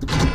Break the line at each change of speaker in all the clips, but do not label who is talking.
you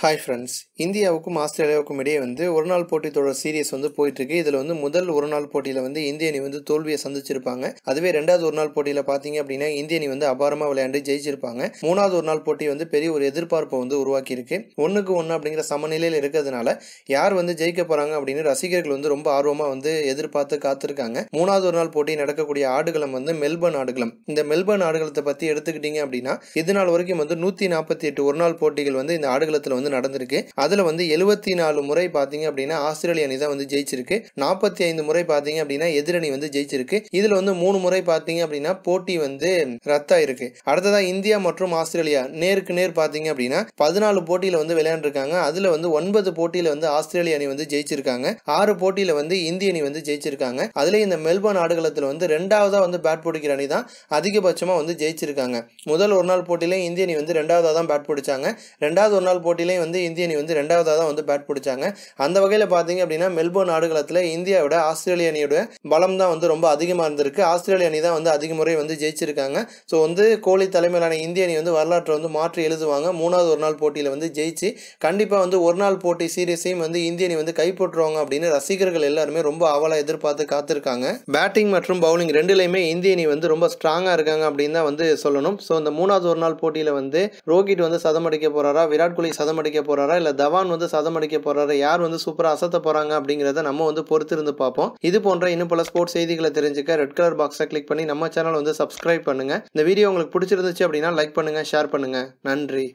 hi friends இந்தியாவுக்கும் ஆஸ்திரேலியாவுக்கும் இடையே வந்து ஒரு நாள் போட்டி தொடர் சீரியஸ் வந்து போயிட்டு இருக்கு இதில் வந்து முதல் ஒரு நாள் போட்டியில் வந்து இந்திய அணி வந்து தோல்வியை சந்திச்சிருப்பாங்க. அதுவே ரெண்டாவது ஒரு நாள் போட்டியில் பார்த்தீங்க அப்படின்னா இந்திய அணி வந்து அபாரமாக விளையாண்டு ஜெயிச்சிருப்பாங்க. மூணாவது ஒரு நாள் போட்டி வந்து பெரிய ஒரு எதிர்பார்ப்பை வந்து உருவாக்கியிருக்கு. ஒன்றுக்கு ஒன்று அப்படிங்கிற சமநிலையில் இருக்கிறதுனால யார் வந்து ஜெயிக்க போகிறாங்க அப்படின்னு ரசிகர்கள் வந்து ரொம்ப ஆர்வமாக வந்து எதிர்பார்த்து காத்திருக்காங்க. மூணாவது ஒரு நாள் போட்டி நடக்கக்கூடிய ஆடுகளம் வந்து மெல்பர்ன் ஆடுகளம். இந்த மெல்பர்ன் ஆடுகளத்தை பற்றி எடுத்துக்கிட்டீங்க அப்படின்னா இது நாள் வரைக்கும் வந்து நூற்றி நாற்பத்தி எட்டு ஒரு நாள் போட்டிகள் வந்து இந்த ஆடுகளத்தில் வந்து நடந்திருக்கு. அதில் வந்து எழுபத்தி நாலு முறை பார்த்தீங்க அப்படின்னா ஆஸ்திரேலிய அணி தான் வந்து ஜெயிச்சிருக்கு. நாற்பத்தி ஐந்து முறை பார்த்தீங்க அப்படின்னா எதிரணி வந்து ஜெயிச்சிருக்கு. இதில் வந்து மூணு முறை பார்த்தீங்க அப்படின்னா போட்டி வந்து ரத்தாயிருக்கு. அடுத்ததாக இந்தியா மற்றும் ஆஸ்திரேலியா. நேருக்கு நேர் பார்த்தீங்க அப்படின்னா பதினாலு போட்டியில் வந்து விளையாண்டுருக்காங்க. அதில் வந்து ஒன்பது போட்டியில் வந்து ஆஸ்திரேலிய அணி வந்து ஜெயிச்சிருக்காங்க. ஆறு போட்டியில் வந்து இந்திய அணி வந்து ஜெயிச்சிருக்காங்க. அதுலேயும் இந்த மெல்பர்ன் ஆடுகளத்தில் வந்து ரெண்டாவதாக வந்து பேட் பிடிக்கிற அணி தான் அதிகபட்சமாக வந்து ஜெயிச்சிருக்காங்க. முதல் ஒரு நாள் போட்டியிலே இந்திய அணி வந்து ரெண்டாவதாக தான் பேட் பிடிச்சாங்க ரெண்டாவது ஒரு நாள் போட்டியிலே வந்து இந்திய அணி வந்து ரெண்டாவதாக தான் வந்து பேட் பிடிச்சாங்க. அந்த வகையில் பார்த்தீங்க அப்படின்னா மெல்போர்ன் ஆடுகளத்தில் இந்தியாவோட ஆஸ்திரேலிய அணியோட பலம் தான் வந்து ரொம்ப அதிகமாக இருந்திருக்கு. ஆஸ்திரேலிய அணி தான் வந்து அதிக முறை வந்து ஜெயிச்சிருக்காங்க. ஸோ வந்து கோலி தலைமையிலான இந்திய அணி வந்து வரலாற்றை வந்து மாற்றி எழுதுவாங்க. மூணாவது ஒரு நாள் போட்டியில் வந்து ஜெயிச்சு கண்டிப்பாக வந்து ஒரு நாள் போட்டி சீரியஸையும் வந்து இந்திய அணி வந்து கைப்பற்றுவாங்க அப்படின்னு ரசிகர்கள் எல்லாருமே ரொம்ப ஆவலாக எதிர்பார்த்து காத்திருக்காங்க. பேட்டிங் மற்றும் பவுலிங் ரெண்டுலையுமே இந்திய அணி வந்து ரொம்ப ஸ்ட்ராங்காக இருக்காங்க அப்படின்னு தான் வந்து சொல்லணும். ஸோ அந்த மூணாவது ஒரு நாள் போட்டியில் வந்து ரோஹித் வந்து சதம் அடிக்க விராட் கோலி சதம் அடிக்க போறாரா? இல்லை தவான் வந்து சதம் அடிக்க போறாரா? யார் வந்து சூப்பராக அசத்த போறாங்க? அப்படிங்கிறத நம்ம வந்து பொறுத்திருந்து பார்ப்போம். இது போன்ற இன்னும் பல ஸ்போர்ட்ஸ் செய்திகளை தெரிஞ்சுக்க ரெட் கலர் பாக்ஸை கிளிக் பண்ணி நம்ம சேனல் வந்து சப்ஸ்கிரைப் பண்ணுங்க. இந்த வீடியோ உங்களுக்கு பிடிச்சிருந்துச்சு அப்படின்னா லைக் பண்ணுங்க ஷேர் பண்ணுங்க. நன்றி.